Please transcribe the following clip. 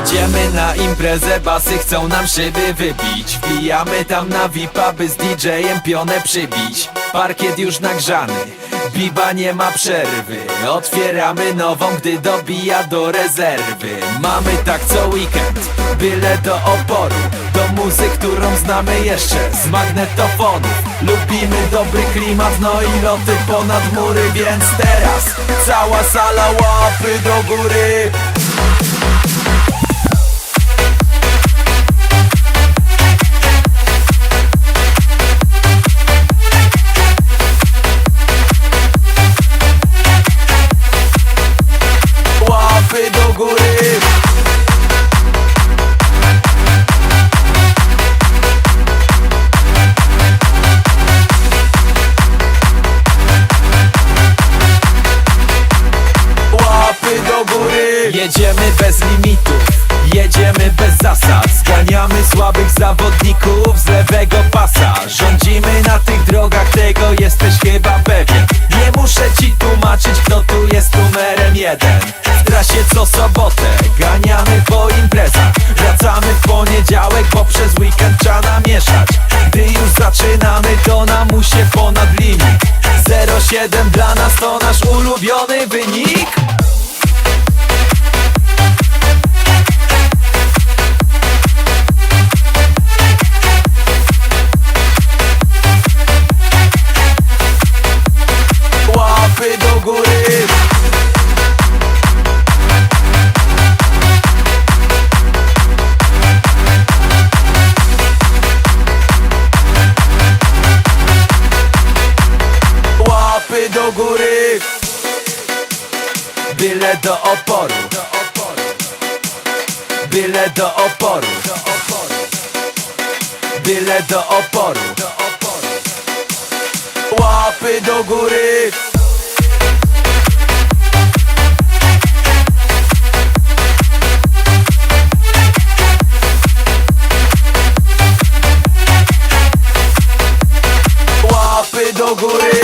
Jedziemy na imprezę, basy chcą nam szyby wybić Wbijamy tam na VIP-a, by z DJ-em pionę przybić. Parkiet już nagrzany, biba nie ma przerwy. Otwieramy nową, gdy dobija do rezerwy. Mamy tak co weekend, byle do oporu. Do muzy, którą znamy jeszcze z magnetofonów. Lubimy dobry klimat, no i loty ponad mury Więc teraz cała sala łapy do góry góry. Jedziemy bez limitów Jedziemy bez zasad. Zganiamy słabych zawodników z lewego pasa. Rządzimy na tych drogach, tego jesteś chyba pewien. Nie muszę ci tłumaczyć, kto tu jest numerem jeden. W trasie co sobotę ganiamy po imprezach. Wracamy w poniedziałek, bo przez weekend trzeba namieszać Gdy już zaczynamy, to na musie ponad limit. 07 dla nas to nasz ulubiony wynik góry. Byle do oporu. Byle do oporu. Byle do oporu. Łapy do góry. Do góry